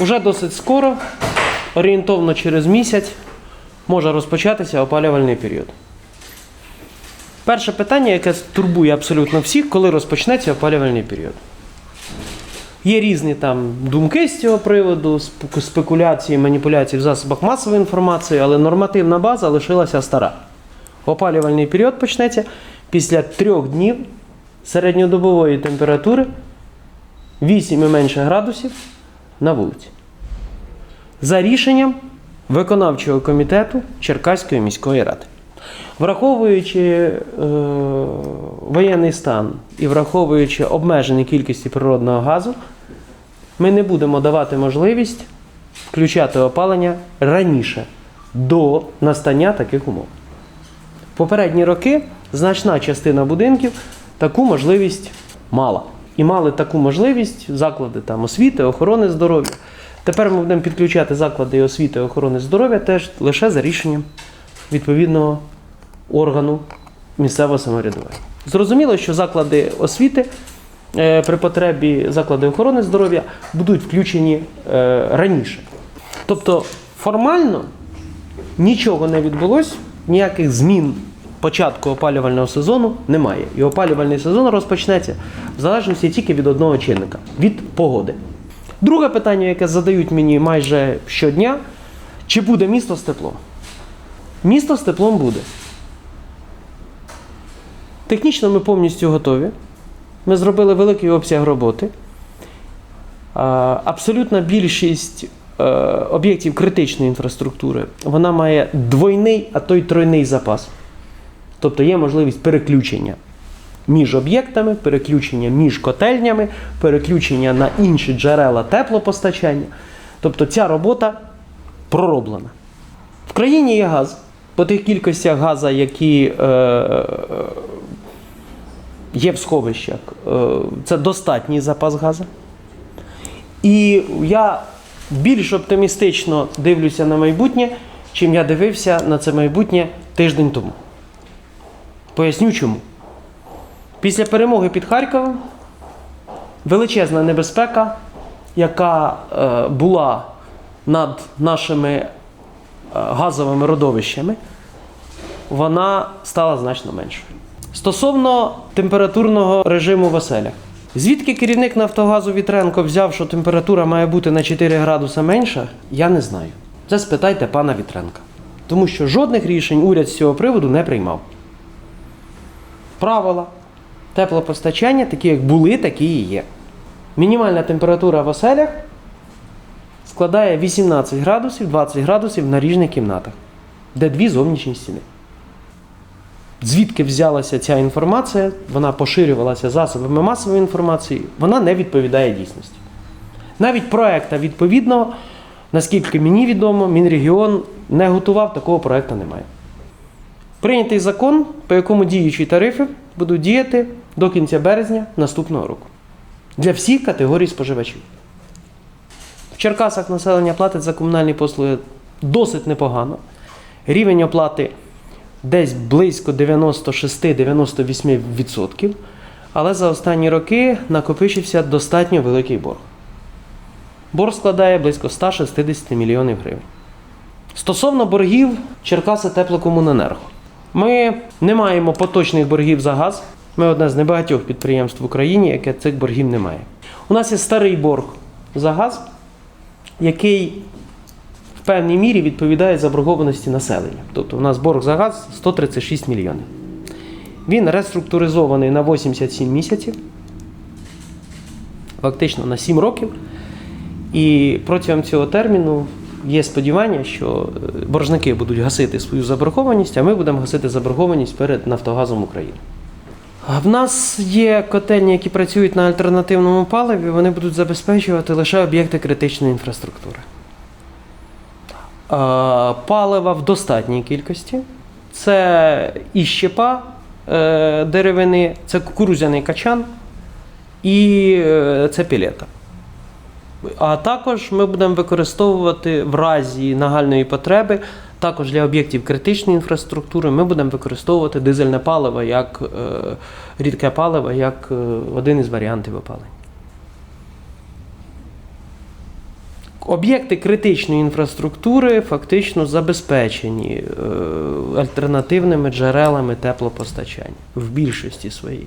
Уже досить скоро, орієнтовно через місяць, може розпочатися опалювальний період. Перше питання, яке турбує абсолютно всіх, коли розпочнеться опалювальний період. Є різні там думки з цього приводу, спекуляції, маніпуляції в засобах масової інформації, але нормативна база лишилася стара. Опалювальний період почнеться після трьох днів середньодобової температури 8 і менше градусів на вулиці. За рішенням виконавчого комітету Черкаської міської ради. Враховуючи е, воєнний стан і враховуючи обмежені кількості природного газу, ми не будемо давати можливість включати опалення раніше до настання таких умов. Попередні роки значна частина будинків таку можливість мала. І мали таку можливість заклади там, освіти, охорони здоров'я. Тепер ми будемо підключати заклади освіти охорони здоров'я теж лише за рішенням відповідного органу місцевого самоврядування. Зрозуміло, що заклади освіти е, при потребі заклади охорони здоров'я будуть включені е, раніше. Тобто формально нічого не відбулось, ніяких змін початку опалювального сезону немає. І опалювальний сезон розпочнеться в залежності тільки від одного чинника від погоди. Друге питання, яке задають мені майже щодня: чи буде місто з теплом? Місто з теплом буде. Технічно ми повністю готові. Ми зробили великий обсяг роботи. Абсолютна більшість е, об'єктів критичної інфраструктури вона має двойний, а то й тройний запас. Тобто є можливість переключення між об'єктами, переключення між котельнями, переключення на інші джерела теплопостачання. Тобто ця робота пророблена. В країні є газ. По тих кількостях газу, які е, е, є в сховищах, е, це достатній запас газу. І я більш оптимістично дивлюся на майбутнє, чим я дивився на це майбутнє тиждень тому. Поясню чому. Після перемоги під Харковом величезна небезпека, яка е, була над нашими е, газовими родовищами, вона стала значно меншою. Стосовно температурного режиму в. Звідки керівник Нафтогазу Вітренко взяв, що температура має бути на 4 градуса менша, я не знаю. Це спитайте пана Вітренка. Тому що жодних рішень уряд з цього приводу не приймав. Правила теплопостачання, такі як були, такі і є. Мінімальна температура в оселях складає 18 градусів, 20 градусів на ріжних кімнатах, де дві зовнішні стіни. Звідки взялася ця інформація, вона поширювалася засобами масової інформації, вона не відповідає дійсності. Навіть проекта відповідного, наскільки мені відомо, Мінрегіон не готував, такого проекту немає. Прийнятий закон, по якому діючі тарифи будуть діяти до кінця березня наступного року для всіх категорій споживачів. В Черкасах населення платить за комунальні послуги досить непогано. Рівень оплати десь близько 96-98%. Але за останні роки накопичився достатньо великий борг. Борг складає близько 160 мільйонів гривень. Стосовно боргів Черкаси Теплокомуненерго. Ми не маємо поточних боргів за газ. Ми одне з небагатьох підприємств в Україні, яке цих боргів немає. У нас є старий борг за газ, який в певній мірі відповідає заборгованості населення. Тобто у нас борг за газ 136 мільйонів. Він реструктуризований на 87 місяців, фактично на 7 років. І протягом цього терміну є сподівання, що е, боржники будуть гасити свою заборгованість, а ми будемо гасити заборгованість перед Нафтогазом України. В нас є котельні, які працюють на альтернативному паливі, вони будуть забезпечувати лише об'єкти критичної інфраструктури. Палива в достатній кількості. Це і щепа е, деревини, це кукурудзяний качан і е, це пілета. А також ми будемо використовувати в разі нагальної потреби Також для об'єктів критичної інфраструктури ми будемо використовувати дизельне паливо як е, рідке паливо, як е, один із варіантів опалення. Об'єкти критичної інфраструктури фактично забезпечені е, альтернативними джерелами теплопостачання в більшості своїй.